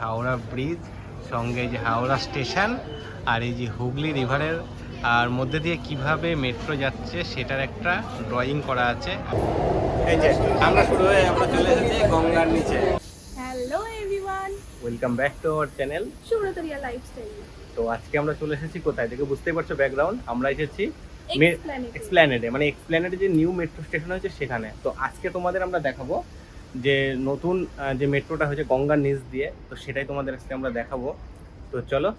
Howrah bridge সঙ্গে যে Howrah station আর এই যে হুগলি রিভারের আর মধ্যে দিয়ে কীভাবে মেট্রো যাচ্ছে সেটার একটা ড্রয়িং করা আছে। এই যে আমরা শুরু হয়ে আমরা চলে এসেছি গঙ্গার নিচে। Hello everyone welcome back to our channel সুব্রতরিয়া lifestyle তো আজকে আমরা চলে এসেছি কোথায় দেখে বুঝতেই পারছ ব্যাকগ্রাউন্ড আমরা এসেছি. এক্সপ্ল্যানেডে মানে এক্সপ্ল্যানেডে যে নিউ মেট্রো স্টেশন হয়েছে সেখানে। তো আজকে তোমাদের আমরা দেখাবো যে নতুন যে মেট্রোটা হয়েছে গঙ্গার নিচ দিয়ে, তো সেটাই তোমাদের আজকে আমরা দেখাবো। তো চলো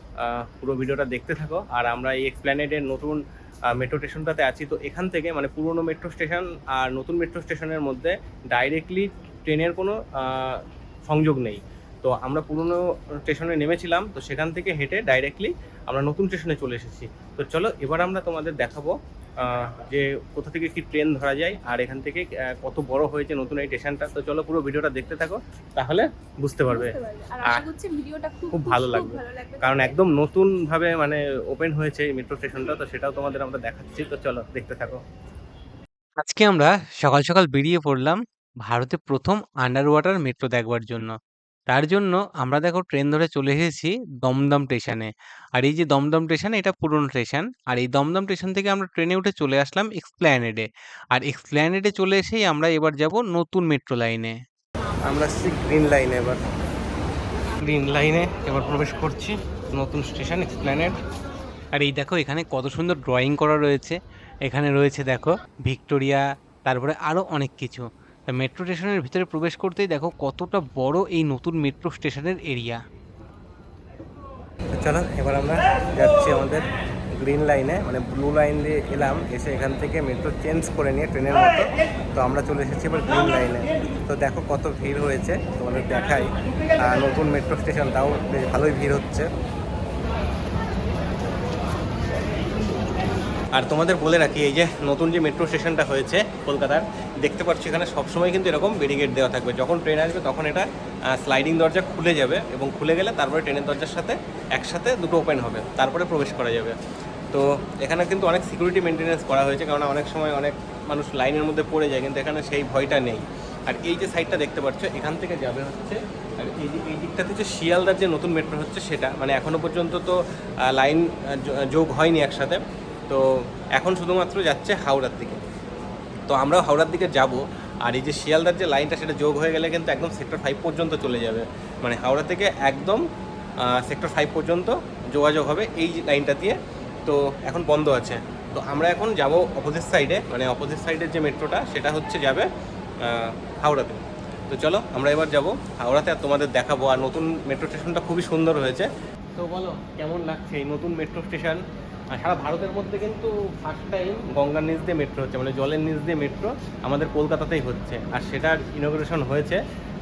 পুরো ভিডিওটা দেখতে থাকো। আর আমরা এই এক্সপ্ল্যানেডের নতুন মেট্রো স্টেশনটাতে আছি। তো এখান থেকে মানে পুরনো মেট্রো স্টেশন আর নতুন মেট্রো স্টেশনের মধ্যে ডাইরেক্টলি ট্রেনের কোনো সংযোগ নেই। তো আমরা পুরনো স্টেশনে নেমেছিলাম, তো সেখান থেকে হেঁটে ডাইরেক্টলি আমরা নতুন স্টেশনে চলে এসেছি। তো চলো, এবার আমরা তোমাদের দেখাবো যে কোথা থেকে কি ট্রেন ধরা যায় আর এখান থেকে কত বড় হয়েছে নতুন এই স্টেশনটা তো চলো পুরো ভিডিওটা দেখতে থাকো তাহলে বুঝতে পারবে। আর আশা ভিডিওটা খুব খুব ভালো লাগবে। ভালো লাগবে। কারণ একদম নতুন ভাবে মানে ওপেন হয়েছে এই মেট্রো স্টেশনটা তো সেটাও তোমাদের আমরা দেখাচ্ছি। তো চলো দেখতে থাকো। আজকে আমরা সকাল সকাল বেরিয়ে পড়লাম ভারতে প্রথম আন্ডার ওয়াটার মেট্রো দেখবার জন্য। তার জন্য আমরা দেখো ট্রেন ধরে চলে এসেছি দমদম স্টেশনে। আর এই যে দমদম স্টেশন এটা পুরনো স্টেশন। আর এই দমদম স্টেশন থেকে আমরা ট্রেনে উঠে চলে আসলাম এক্সপ্ল্যানেডে। আর এক্সপ্ল্যানেডে চলে এসেই আমরা এবার যাব নতুন মেট্রো লাইনে। আমরা গ্রিন লাইনে এবার। গ্রিন লাইনে এবার প্রবেশ করছি নতুন স্টেশন এক্সপ্ল্যানেড। আর এই দেখো এখানে কত সুন্দর ড্রয়িং করা রয়েছে। এখানে রয়েছে দেখো ভিক্টোরিয়া তারপরে আরও অনেক কিছু। মেট্রো স্টেশনের ভিতরে প্রবেশ করতেই দেখো কতটা বড় এই নতুন মেট্রো স্টেশনের এরিয়া চলো, এবার আমরা যাচ্ছি আমাদের গ্রিন লাইনে মানে ব্লু লাইন দিয়ে এলাম, এসে এখান থেকে মেট্রো চেঞ্জ করে নিয়ে ট্রেনের মতো। তো আমরা চলে এসেছি এবার গ্রিন লাইনে তো দেখো কত ভিড় হয়েছে, তোমাদের দেখাই। নতুন মেট্রো স্টেশন তাও বেশ ভালোই ভিড় হচ্ছে। আর তোমাদের বলে রাখি, এই যে নতুন যে মেট্রো স্টেশনটা হয়েছে কলকাতার, দেখতে পাচ্ছ এখানে সবসময় কিন্তু এরকম ব্যারিকেড দেওয়া থাকবে। যখন ট্রেন আসবে তখন এটা স্লাইডিং দরজা খুলে যাবে এবং খুলে গেলে তারপরে ট্রেনের দরজার সাথে একসাথে দুটো ওপেন হবে, তারপরে প্রবেশ করা যাবে। তো এখানে কিন্তু অনেক সিকিউরিটি মেনটেন্যান্স করা হয়েছে কারণ অনেক সময় অনেক মানুষ লাইনের মধ্যে পড়ে যায়, কিন্তু এখানে সেই ভয়টা নেই। আর এই যে সাইডটা দেখতে পাচ্ছ, এখান থেকে যাবে হচ্ছে, আর এই যে, এই দিকটাতে যে শিয়ালদার যে নতুন মেট্রো হচ্ছে সেটা মানে এখনও পর্যন্ত তো লাইন যোগ হয়নি একসাথে। তো এখন শুধুমাত্র যাচ্ছে হাওড়ার দিকে। তো আমরাও হাওড়ার দিকে যাব, আর এই যে শিয়ালদার যে লাইনটা সেটা যোগ হয়ে গেলে কিন্তু একদম সেক্টর ফাইভ পর্যন্ত চলে যাবে। মানে হাওড়া থেকে একদম সেক্টর ফাইভ পর্যন্ত যোগাযোগ হবে এই লাইনটা দিয়ে। তো এখন বন্ধ আছে। তো আমরা এখন যাব অপোজিট সাইডে মানে অপোজিট সাইডের যে মেট্রোটা সেটা হচ্ছে যাবে হাওড়াতে। তো চলো আমরা এবার যাব হাওড়াতে, আর তোমাদের দেখাবো। আর নতুন মেট্রো স্টেশনটা খুবই সুন্দর হয়েছে। তো বলো, কেমন লাগছে এই নতুন মেট্রো স্টেশন? আর সারা ভারতের মধ্যে কিন্তু ফার্স্ট টাইম গঙ্গার নিচ দিয়ে মেট্রো হচ্ছে মানে জলের নিচ দিয়ে মেট্রো আমাদের কলকাতাতেই হচ্ছে। আর সেটার ইনোগ্রেশন হয়েছে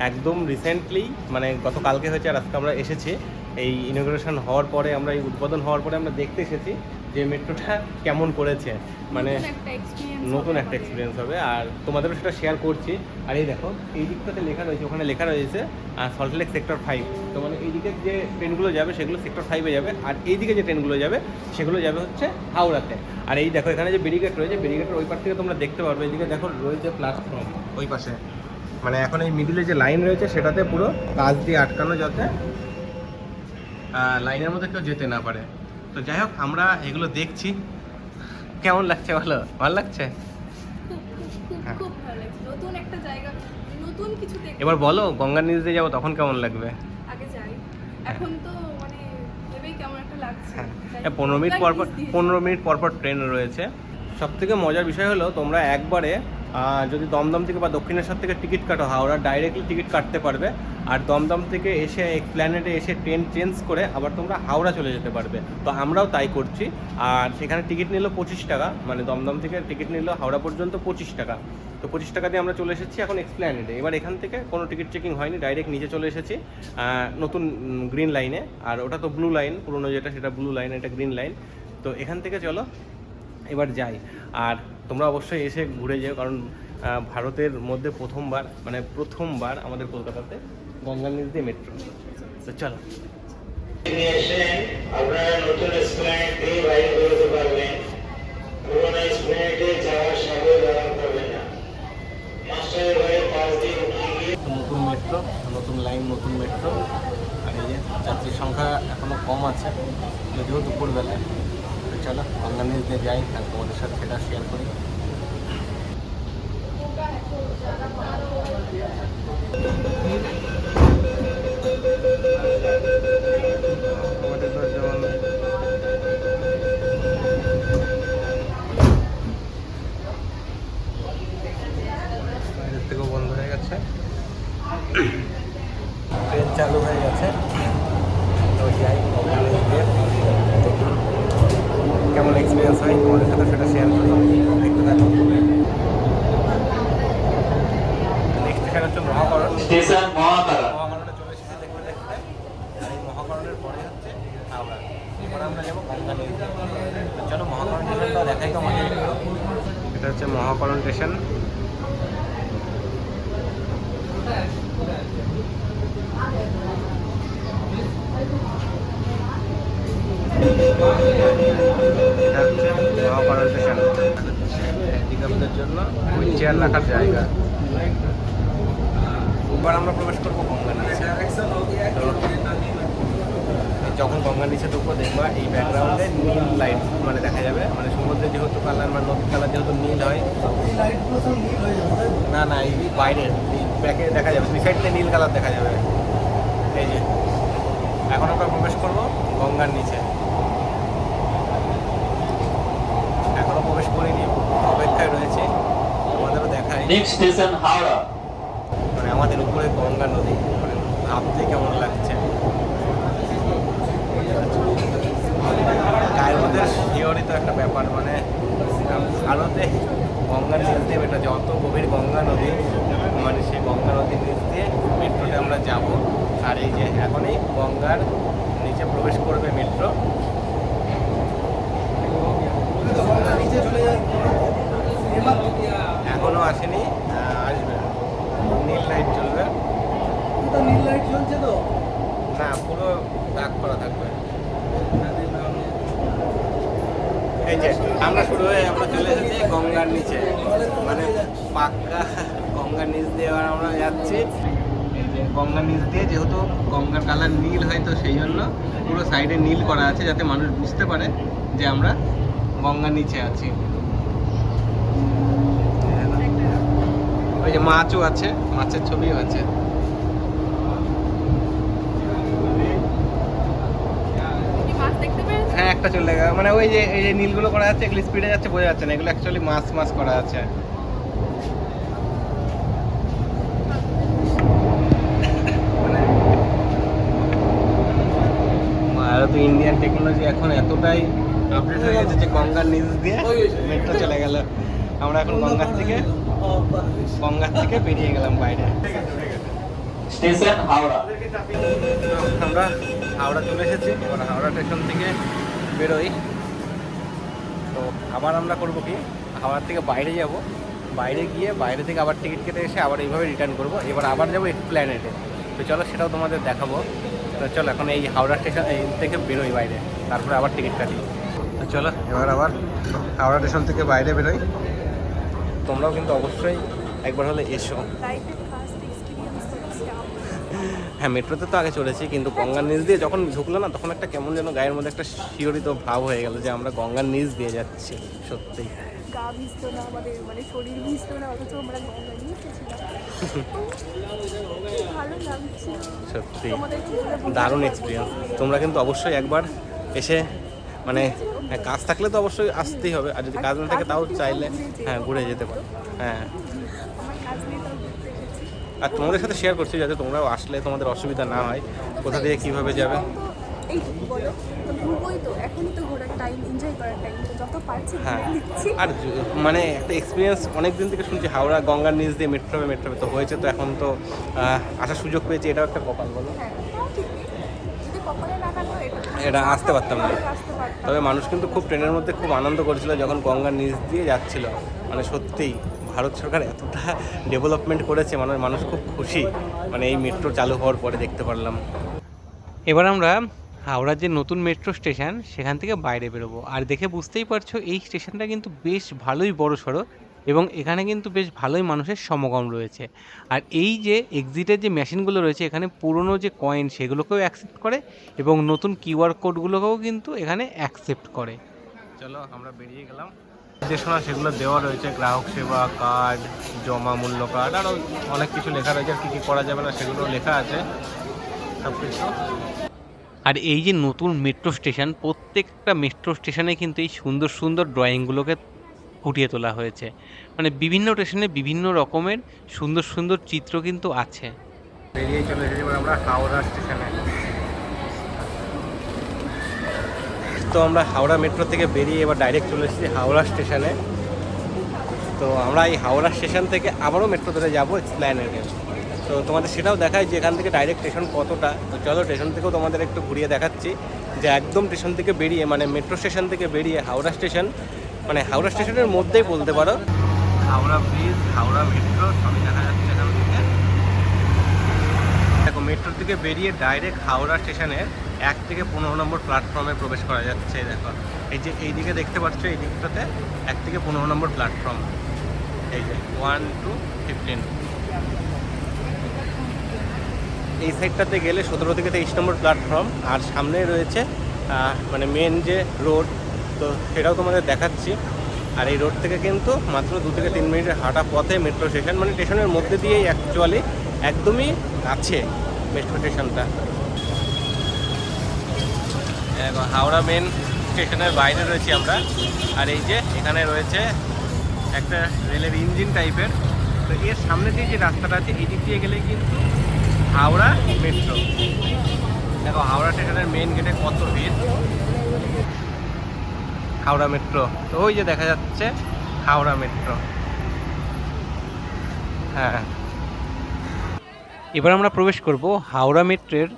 একদম রিসেন্টলি মানে গতকালকে হয়েছে আর আজকে আমরা এসেছি। এই ইনোগ্রেশন হওয়ার পরে আমরা, এই উদ্বোধন হওয়ার পরে আমরা দেখতে এসেছি। যে মেট্রোটা কেমন করেছে? মানে নতুন একটা এক্সপিরিয়েন্স হবে আর তোমাদেরও সেটা শেয়ার করছি। আর এই দেখো এই দিকটাতে লেখা রয়েছে ওখানে লেখা রয়েছে আর সল্টলেক সেক্টর ফাইভ তো মানে এই দিকে যে ট্রেনগুলো যাবে সেগুলো সেক্টর ফাইভে যাবে। আর এই দিকে যে ট্রেনগুলো যাবে সেগুলো যাবে হচ্ছে হাওড়াতে। আর এই দেখো এখানে যে ব্যারিকেড রয়েছে ব্যারিকেডের ওই পার থেকে তোমরা দেখতে পারবে এইদিকে দেখো রয়েছে প্ল্যাটফর্ম ওই পাশে। মানে এখন এই মিডিলে যে লাইন রয়েছে সেটাতে পুরো কাজ দিয়ে আটকানো যাতে লাইনের মধ্যে কেউ যেতে না পারে। তো যাই হোক আমরা এগুলো দেখছি। কেমন লাগছে বলো? ভালো লাগছে? হ্যাঁ। এবার বলো গঙ্গা নিচ দিয়ে যাব তখন কেমন লাগবে? এখন তো মানে কেমন একটা লাগছে। হ্যাঁ। হ্যাঁ, পনেরো মিনিট পর পর পনেরো মিনিট পর পর ট্রেন রয়েছে। সব থেকে মজার বিষয় হলো তোমরা একবারে যদি দমদম থেকে বা দক্ষিণেশ্বর থেকে টিকিট কাটো, হাওড়া ডাইরেক্টলি টিকিট কাটতে পারবে। আর দমদম থেকে এসে প্ল্যানেটে এসে ট্রেন চেঞ্জ করে আবার তোমরা হাওড়া চলে যেতে পারবে। তো আমরাও তাই করছি। আর সেখানে টিকিট নিল পঁচিশ টাকা মানে দমদম থেকে টিকিট নিল হাওড়া পর্যন্ত পঁচিশ টাকা। তো পঁচিশ টাকা দিয়ে আমরা চলে এসেছি এখন এক্সপ্ল্যানেডে এবার এখান থেকে কোনো টিকিট চেকিং হয়নি ডাইরেক্ট নিচে চলে এসেছি। নতুন গ্রিন লাইনে আর ওটা তো ব্লু লাইন পুরোনো যেটা সেটা ব্লু লাইন এটা গ্রিন লাইন তো এখান থেকে চলো এবার যাই। আর তোমরা অবশ্যই এসে ঘুরে যেও কারণ ভারতের মধ্যে প্রথমবার মানে প্রথমবার আমাদের কলকাতাতে গঙ্গা নিচ দিয়ে মেট্রো তো চলো। আপনারা নতুন স্প্ল্যানেট দিয়ে বাইরে বেরোতে পারবেন। পুরোনো স্প্ল্যানেটে যাওয়ার সাগর ব্যবহার করবেন না। মাস্টারের ঘরের পাশ দিয়ে উঠে গিয়ে নতুন মেট্রো নতুন লাইন নতুন মেট্রো আর এই যে সংখ্যা এখনও কম আছে যদিও দুপুরবেলায়। দিয়ে যাই আর তোমাদের সাথে সেটা শেয়ার করি। যেমন থেকেও বন্ধ হয়ে গেছে। ট্রেন চালু হয়ে গেছে। তো যাই দেখি কেমন এক্সপিরিয়েন্স হয় তোমাদের সাথে সেটা শেয়ার করি দেখতে থাকো। নেক্সট স্টেশন হচ্ছে মহাকরণ। স্টেশন মহাকারা মহাকরণে। চলে এসেছি দেখবে দেখতে। আর এই মহাকরণের পরে হচ্ছে হাওড়া এরপরে আমরা যাব গঙ্গা তো চলো মহাকরণ স্টেশনটা দেখাই তো এটা হচ্ছে মহাকরণ স্টেশন হ্যান্ডিক্যাপদের জন্য চেয়ার রাখার জায়গা। এবার আমরা প্রবেশ করব গঙ্গার নিচে। যখন গঙ্গার নিচে ঢুকবো দেখবা এই ব্যাকগ্রাউন্ডে নীল লাইট মানে দেখা যাবে। মানে সমুদ্রে যেহেতু কালার মানে নদীর কালার যেহেতু নীল হয় না না এই বাইরের ব্যাকে দেখা যাবে। দুই সাইড নীল কালার দেখা যাবে। এই যে এখন আমরা প্রবেশ করব গঙ্গার নিচে এখনও প্রবেশ করিনি অপেক্ষায় রয়েছে আমাদেরও দেখায় নেক্সট স্টেশন হাওড়া। মানে আমাদের উপরে গঙ্গা নদী। মানে ভাবতে কেমন লাগছে? গায়ের মধ্যে শিওরই তো একটা ব্যাপার মানে ভারতে গঙ্গার নিচ দিয়ে এটা যত গভীর গঙ্গা নদী মানে সেই গঙ্গা নদীর নিচ দিয়ে মেট্রোতে আমরা যাব। আর এই যে এখনই গঙ্গার নিচে প্রবেশ করবে মেট্রো। এখনও আসেনি আসবে। নীল লাইট জ্বলবে। নীল লাইট জ্বলছে তো? না পুরো দাগ করা থাকবে এই যে আমরা শুরু হয়ে আমরা চলে এসেছি গঙ্গার নিচে। মানে পাক্কা গঙ্গার নিচ দিয়ে এবার আমরা যাচ্ছি। গঙ্গার নিচ দিয়ে যেহেতু গঙ্গার কালার নীল হয় তো সেই জন্য পুরো সাইডে নীল করা আছে যাতে মানুষ বুঝতে পারে যে আমরা গঙ্গার নিচে আছি ওই যে মাছও আছে মাছের ছবিও আছে। হ্যাঁ একটা চলে গেল। মানে ওই যে এই যে নীলগুলো করা আছে এগুলো স্পিডে যাচ্ছে বোঝা যাচ্ছে না। এগুলো অ্যাকচুয়ালি মাছ মাছ করা আছে। মানে ভারত ইন্ডিয়ান টেকনোলজি এখন এতটাই আপডেট হয়ে গেছে যে গঙ্গার নিচ দিয়ে মেট্রো চলে গেল। আমরা এখন গঙ্গার থেকে গঙ্গার থেকে বেরিয়ে গেলাম বাইরে। স্টেশন হাওড়া। আমরা হাওড়া চলে এসেছি। এবার হাওড়া স্টেশন থেকে বেরোই। তো আবার আমরা করব কি? হাওড়া থেকে বাইরে যাব। বাইরে গিয়ে বাইরে থেকে আবার টিকিট কেটে এসে আবার এইভাবে রিটার্ন করব। এবার আবার যাব প্ল্যানেটে তো চলো সেটাও তোমাদের দেখাবো। তো চলো এখন এই হাওড়া স্টেশন থেকে বেরোই বাইরে। তারপরে আবার টিকিট কাটি। তো চলো এবার আবার হাওড়া স্টেশন থেকে বাইরে বেরোই। তোমরাও কিন্তু অবশ্যই একবার হলে এসো। হ্যাঁ মেট্রোতে তো আগে চলেছি কিন্তু গঙ্গার নিচ দিয়ে যখন ঢুকলো না তখন একটা কেমন যেন গায়ের মধ্যে একটা শিহরিত ভাব হয়ে গেল যে আমরা গঙ্গার নিচ দিয়ে যাচ্ছি সত্যি। গা ভিজতো না আমাদের মানে শরীর ভিজতো না অথচ আমরা গঙ্গা নিয়ে এসেছিলাম ভালো লাগছিল। সত্যি। দারুণ এক্সপিরিয়েন্স তোমরা কিন্তু অবশ্যই একবার এসে মানে হ্যাঁ, কাজ থাকলে তো অবশ্যই আসতেই হবে। আর যদি কাজ না থাকে তাও চাইলে হ্যাঁ ঘুরে যেতে পারো। হ্যাঁ। আর তোমাদের সাথে শেয়ার করছি যাতে তোমরাও আসলে তোমাদের অসুবিধা না হয় কোথা দিয়ে কীভাবে যাবে। হ্যাঁ। আর মানে একটা এক্সপিরিয়েন্স অনেক দিন থেকে শুনছি হাওড়া গঙ্গার নিচ দিয়ে মেট্রো মেট্রো তো হয়েছে তো এখন তো আসার সুযোগ পেয়েছি এটাও একটা কপাল বলো। এটা আসতে পারতাম না। তবে মানুষ কিন্তু খুব ট্রেনের মধ্যে খুব আনন্দ করেছিল যখন গঙ্গার নিচ দিয়ে যাচ্ছিল। মানে সত্যিই ভারত সরকার এতটা ডেভেলপমেন্ট করেছে মানে মানুষ খুব খুশি। মানে এই মেট্রো চালু হওয়ার পরে দেখতে পারলাম। এবার আমরা হাওড়ার যে নতুন মেট্রো স্টেশন সেখান থেকে বাইরে বেরোবো। আর দেখে বুঝতেই পারছ, এই স্টেশনটা কিন্তু বেশ ভালোই বড় সড়ো এবং এখানে কিন্তু বেশ ভালোই মানুষের সমাগম রয়েছে। আর এই যে এক্সিটের যে মেশিনগুলো রয়েছে এখানে পুরনো যে কয়েন সেগুলোকেও অ্যাকসেপ্ট করে এবং নতুন কিউআর কোডগুলোকেও কিন্তু এখানে অ্যাকসেপ্ট করে। চলো আমরা বেরিয়ে গেলাম। নির্দেশনা সেগুলো দেওয়া রয়েছে গ্রাহক সেবা কার্ড জমা মূল্য কার্ড আরও অনেক কিছু লেখা রয়েছে আর কী কী করা যাবে না সেগুলো লেখা আছে। সব কিছু। আর এই যে নতুন মেট্রো স্টেশন প্রত্যেকটা মেট্রো স্টেশনে কিন্তু এই সুন্দর সুন্দর ড্রয়িংগুলোকে ফুটিয়ে তোলা হয়েছে। মানে বিভিন্ন স্টেশনে বিভিন্ন রকমের সুন্দর সুন্দর চিত্র কিন্তু আছে। বেরিয়ে চলে এসেছি আমরা হাওড়া স্টেশনে। তো আমরা হাওড়া মেট্রো থেকে বেরিয়ে এবার ডাইরেক্ট চলে এসেছি হাওড়া স্টেশনে। তো আমরা এই হাওড়া স্টেশন থেকে আবারও মেট্রো ধরে যাব এক্সপ্ল্যানেডে তো তোমাদের সেটাও দেখায় যে এখান থেকে ডাইরেক্ট স্টেশন কতটা। তো চলো স্টেশন থেকেও তোমাদের একটু ঘুরিয়ে দেখাচ্ছি যে একদম স্টেশন থেকে বেরিয়ে মানে মেট্রো স্টেশন থেকে বেরিয়ে হাওড়া স্টেশন মানে হাওড়া স্টেশনের মধ্যেই বলতে পারো। হাওড়া ব্রিজ, হাওড়া মেট্রো, সবই দেখা যাচ্ছে দেখো, মেট্রো থেকে বেরিয়ে ডাইরেক্ট হাওড়া স্টেশনে এক থেকে পনেরো নম্বর প্ল্যাটফর্মে প্রবেশ করা যাচ্ছে, দেখো। এই যে এই দিকে দেখতে পাচ্ছ, এই দিকটাতে এক থেকে পনেরো নম্বর প্ল্যাটফর্ম এই যে ওয়ান টু ফিফটিন এই সাইডটাতে গেলে সতেরো থেকে তেইশ নম্বর প্ল্যাটফর্ম আর সামনে রয়েছে মানে মেন যে রোড তো সেটাও তোমাদের দেখাচ্ছি। আর এই রোড থেকে কিন্তু মাত্র দু থেকে তিন মিনিটের হাঁটা পথে মেট্রো স্টেশন মানে স্টেশনের মধ্যে দিয়েই অ্যাকচুয়ালি একদমই আছে মেট্রো স্টেশনটা হাওড়া মেন স্টেশনের বাইরে রয়েছি আমরা। আর এই যে এখানে রয়েছে একটা রেলের ইঞ্জিন টাইপের তো এর সামনে দিয়ে যে রাস্তাটা আছে এই দিক দিয়ে গেলে কিন্তু হাওড়া মেট্রো দেখো, হাওড়া স্টেশনের মেন গেটে কত ভিড়? হাওড়া মেট্রো। তো ওই যে দেখা যাচ্ছে হাওড়া মেট্রো। হ্যাঁ। এবার আমরা প্রবেশ করব হাওড়া মেট্রোর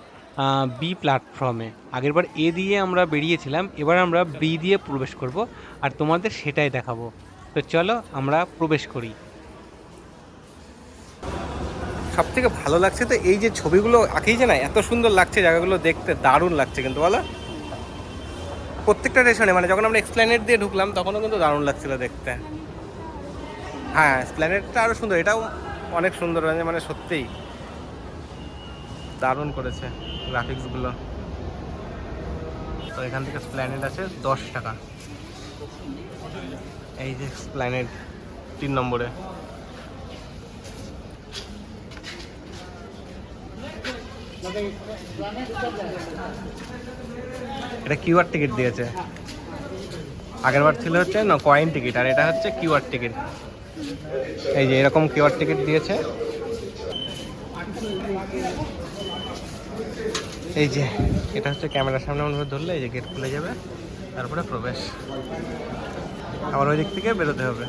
বি প্ল্যাটফর্মে। আগেরবার এ দিয়ে আমরা বেরিয়েছিলাম, এবার আমরা বি দিয়ে প্রবেশ করব আর তোমাদের সেটাই দেখাবো। তো চলো আমরা প্রবেশ করি। সব থেকে ভালো লাগছে তো এই যে ছবিগুলো আঁকিয়েছে না, এত সুন্দর লাগছে জায়গাগুলো দেখতে, দারুণ লাগছে কিন্তু বলো। প্রত্যেকটা স্টেশনে মানে যখন আমরা এক্সপ্ল্যানেট দিয়ে ঢুকলাম, তখনও কিন্তু দারুণ লাগছিল দেখতে। হ্যাঁ এক্সপ্ল্যানেটটা আরও সুন্দর, এটাও অনেক সুন্দর হয়েছে মানে সত্যিই। দারুণ করেছে গ্রাফিক্সগুলো তো এখান থেকে স্প্ল্যানেট আছে, দশ টাকা। এই যে স্প্ল্যানেট তিন নম্বরে। এটা কিউআর টিকিট দিয়েছে। আগের বার ছিল হচ্ছে, না কয়েন টিকিট আর এটা হচ্ছে কিউআর টিকিট। এই যে এরকম কিউআর টিকিট দিয়েছে। এই যে, এটা হচ্ছে ক্যামেরার সামনে মনে করে ধরলে, এই যে গেট খুলে যাবে, তারপরে প্রবেশ। আবার ওই দিক থেকে বেরোতে হবে।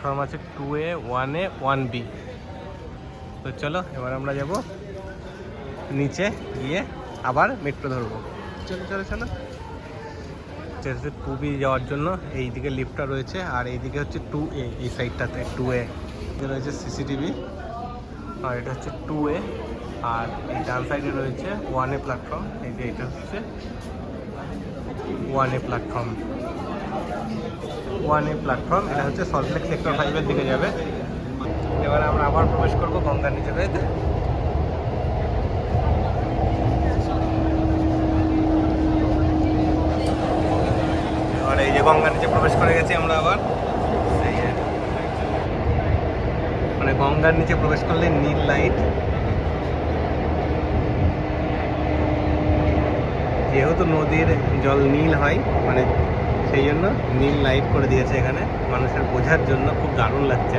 ফর্ম আছে two A one A one B তো চলো, এবার আমরা যাব নিচে গিয়ে আবার মেট্রো ধরবো। চলো চলো চলো। হচ্ছে টু যাওয়ার জন্য। এই দিকে লিফটটা রয়েছে আর এইদিকে হচ্ছে টু এ এই সাইডটাতে টু এ রয়েছে সিসিটিভি আর এটা হচ্ছে টু এ আর এই ডান সাইডে রয়েছে ওয়ান এ প্ল্যাটফর্ম এই যে এটা হচ্ছে one A platform one A platform এটা হচ্ছে সল্টলেক সেক্টর ফাইভের দিকে যাবে। এবার আমরা আবার প্রবেশ করব গঙ্গার নিচে। রয়েছে গঙ্গার নিচে প্রবেশ করে গেছি আমরা আবার। মানে গঙ্গার নিচে প্রবেশ করলে নীল লাইট। যেহেতু নদীর জল নীল হয় মানে সেই জন্য নীল লাইট করে দিয়েছে এখানে। মানুষের বোঝার জন্য খুব দারুণ লাগছে।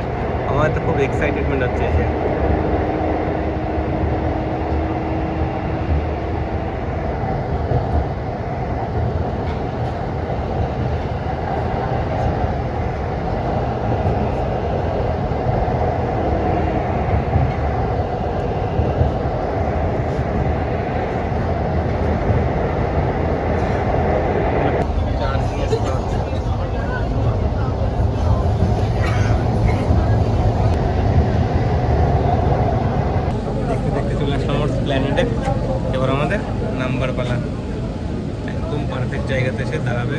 আমার তো খুব এক্সাইটেডমেন্ট হচ্ছে এই যে চার্জিং স্লট দেখতে দেখতে চলে আসলাম আমার প্ল্যানেটে এবার আমাদের নাম্বার পালা একদম পারফেক্ট জায়গাতে এসে দাঁড়াবে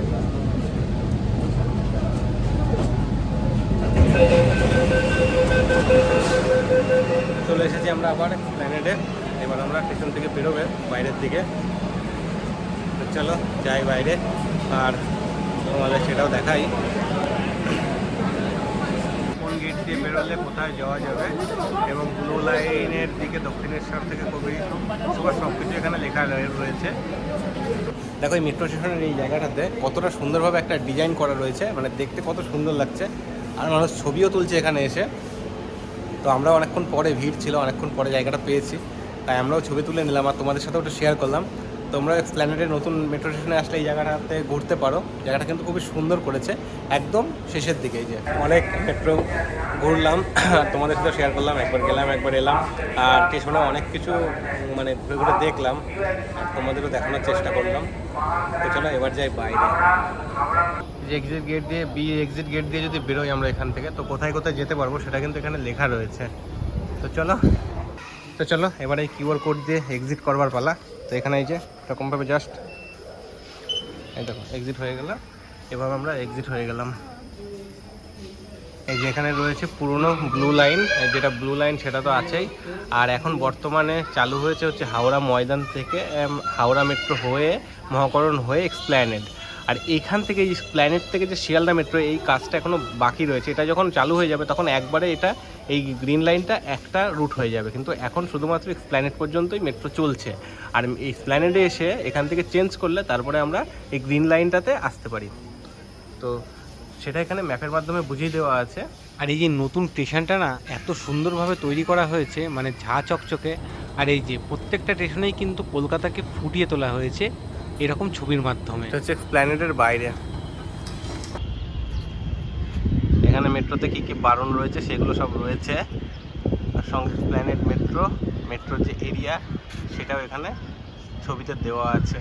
চলে এসেছি আমরা আবার প্ল্যানেটে স্টেশন থেকে বেরোবে বাইরের দিকে। তো চলো, যাই বাইরে। আর তোমাদের সেটাও দেখাই। কোন গেট দিয়ে বেরোলে কোথায় যাওয়া যাবে? এবং ব্লু লাইনের দিকে দক্ষিণেশ্বর থেকে কবি সুপার সব কিছু এখানে লেখা রয়েছে। দেখো, এই মেট্রো স্টেশনের এই জায়গাটাতে কতটা সুন্দরভাবে একটা ডিজাইন করা রয়েছে। মানে দেখতে কত সুন্দর লাগছে। আর মানুষ ছবিও তুলছে এখানে এসে। তো আমরা অনেকক্ষণ পরে ভিড় ছিল, অনেকক্ষণ পরে জায়গাটা পেয়েছি। তাই আমরাও ছবি তুলে নিলাম আর তোমাদের সাথেও একটু শেয়ার করলাম। তোমরা প্ল্যানেটের নতুন মেট্রো স্টেশনে আসলে এই জায়গাটাতে ঘুরতে পারো। জায়গাটা কিন্তু খুবই সুন্দর করেছে। একদম শেষের দিকে যে অনেক মেট্রো ঘুরলাম। তোমাদের সাথে শেয়ার করলাম, একবার গেলাম, একবার এলাম। আর স্টেশনে অনেক কিছু মানে ঘুরে ঘুরে দেখলাম। তোমাদেরও দেখানোর চেষ্টা করলাম। তো চলো এবার যাই বাইরে। যে এক্সিট গেট দিয়ে বি এক্সিট গেট দিয়ে যদি বেরোই আমরা এখান থেকে, তো কোথায় কোথায় যেতে পারব সেটা কিন্তু এখানে লেখা রয়েছে। তো চলো তো চলো, এবার এই কিউআর কোড দিয়ে এক্সিট করবার পালা। তো এখানে এই যে, এরকমভাবে জাস্ট এই দেখো এক্সিট হয়ে গেল। এভাবে আমরা এক্সিট হয়ে গেলাম। এই যে এখানে রয়েছে পুরনো ব্লু লাইন যেটা ব্লু লাইন সেটা তো আছেই। আর এখন বর্তমানে চালু হয়েছে হচ্ছে হাওড়া ময়দান থেকে হাওড়া মেট্রো হয়ে, মহাকরণ হয়ে এক্সপ্ল্যানেড আর এখান থেকে এই প্ল্যানেট থেকে যে শিয়ালদা মেট্রো এই কাজটা এখনও বাকি রয়েছে। এটা যখন চালু হয়ে যাবে, তখন একবারে এটা, এই গ্রিন লাইনটা একটা রুট হয়ে যাবে। কিন্তু এখন শুধুমাত্র প্ল্যানেট পর্যন্তই মেট্রো চলছে। আর এই প্ল্যানেটে এসে এখান থেকে চেঞ্জ করলে তারপরে আমরা এই গ্রিন লাইনটাতে আসতে পারি। তো সেটা এখানে ম্যাপের মাধ্যমে বুঝিয়ে দেওয়া আছে। আর এই যে নতুন স্টেশনটা না, এত সুন্দরভাবে তৈরি করা হয়েছে মানে ঝা চকচকে। আর এই যে প্রত্যেকটা স্টেশনেই কিন্তু কলকাতাকে ফুটিয়ে তোলা হয়েছে। এরকম ছবির মাধ্যমে। এটা হচ্ছে প্ল্যানেটের বাইরে। এখানে মেট্রোতে কি কি বারণ রয়েছে সেগুলো সব রয়েছে। আর সঙ্গে প্ল্যানেট মেট্রো মেট্রোর যে এরিয়া সেটাও এখানে ছবিতে দেওয়া আছে।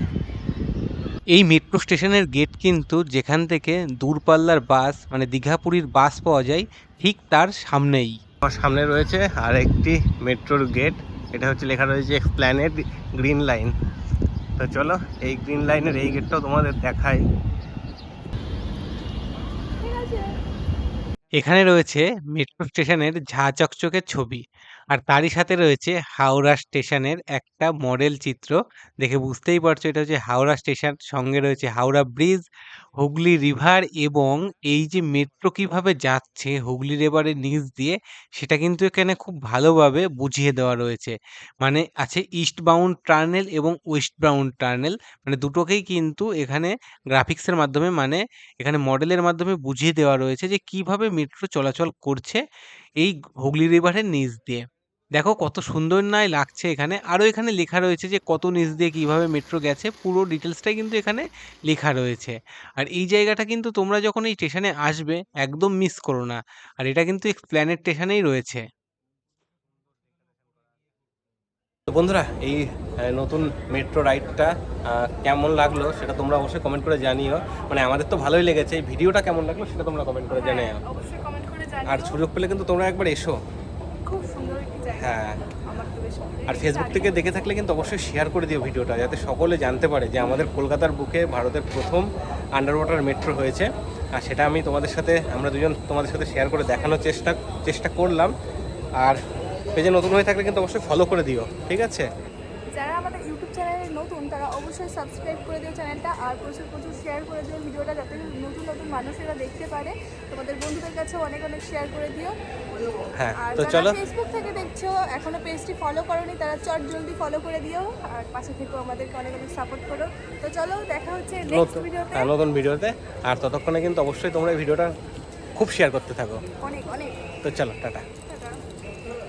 এই মেট্রো স্টেশনের গেট কিন্তু যেখান থেকে দূরপাল্লার বাস মানে দীঘাপুরীর বাস পাওয়া যায় ঠিক তার সামনেই। আমার সামনে রয়েছে আর একটি মেট্রোর গেট। এটা হচ্ছে লেখা রয়েছে প্ল্যানেট গ্রিন লাইন। তো চলো, এই গ্রিন লাইনের এই গেটটাও তোমাদের দেখাই। এখানে রয়েছে মেট্রো স্টেশনের ঝা চকচকের ছবি। আর তারই সাথে রয়েছে হাওড়া স্টেশনের একটা মডেল চিত্র। দেখে বুঝতেই পারছ এটা হচ্ছে হাওড়া স্টেশন, সঙ্গে রয়েছে হাওড়া ব্রিজ, হুগলি রিভার এবং এই যে মেট্রো কীভাবে যাচ্ছে হুগলি রিভারের নিচ দিয়ে, সেটা কিন্তু এখানে খুব ভালোভাবে বুঝিয়ে দেওয়া রয়েছে। মানে আছে ইস্ট বাউন্ড টার্নেল এবং ওয়েস্ট বাউন্ড টার্নেল। মানে দুটোকেই কিন্তু এখানে গ্রাফিক্সের মাধ্যমে মানে এখানে মডেলের মাধ্যমে বুঝিয়ে দেওয়া রয়েছে যে কীভাবে মেট্রো চলাচল করছে এই হুগলি রিভারের নিচ দিয়ে। দেখো কত সুন্দর নয় লাগছে এখানে। আরও এখানে লেখা রয়েছে যে কত নিচ দিয়ে কীভাবে মেট্রো গেছে পুরো ডিটেলসটাই কিন্তু এখানে লেখা রয়েছে। আর এই জায়গাটা কিন্তু তোমরা যখন এই স্টেশনে আসবে একদম মিস করো না। আর এটা কিন্তু প্ল্যানেট স্টেশনেই রয়েছে। তো বন্ধুরা এই নতুন মেট্রো রাইডটা কেমন লাগল সেটা তোমরা অবশ্যই কমেন্ট করে জানিও। মানে আমাদের তো ভালোই লেগেছে। এই ভিডিওটা কেমন লাগল সেটা তোমরা কমেন্ট করে জানিও। অবশ্যই কমেন্ট করে জানিও। আর সুযোগ পেলে কিন্তু তোমরা একবার এসো খুব সুন্দর একটি জায়গা হ্যাঁ। আর ফেসবুক থেকে দেখে থাকলে কিন্তু অবশ্যই শেয়ার করে দিও ভিডিওটা যাতে সকলে জানতে পারে যে আমাদের কলকাতার বুকে ভারতের প্রথম আন্ডার ওয়াটার মেট্রো হয়েছে। আর সেটা আমি তোমাদের সাথে আমরা দুজন তোমাদের সাথে শেয়ার করে দেখানোর চেষ্টা চেষ্টা করলাম। আর পেজে নতুন হয়ে থাকলে কিন্তু অবশ্যই ফলো করে দিও ঠিক আছে? যারা আমাদের চ্যানেলে নতুন তারা অবশ্যই সাবস্ক্রাইব করে দিও চ্যানেলটা আর প্রচুর প্রচুর শেয়ার করে দিও ভিডিওটা যাতে নতুন নতুন মানুষেরা দেখতে পারে। তোমাদের বন্ধুদের কাছে অনেক অনেক শেয়ার করে দিও। হ্যাঁ আর তো চলো। ফেসবুক থেকে দেখছ এখনও পেজটি ফলো করোনি তারা চট জলদি ফলো করে দিও আর পাশে থেকেও আমাদেরকে অনেক অনেক সাপোর্ট করো। তো চলো দেখা হচ্ছে নেক্সট ভিডিওতে হ্যাঁ, নতুন ভিডিওতে আর ততক্ষণে কিন্তু অবশ্যই তোমরা এই ভিডিওটা খুব শেয়ার করতে থাকো। অনেক অনেক। তো চলো টাটা।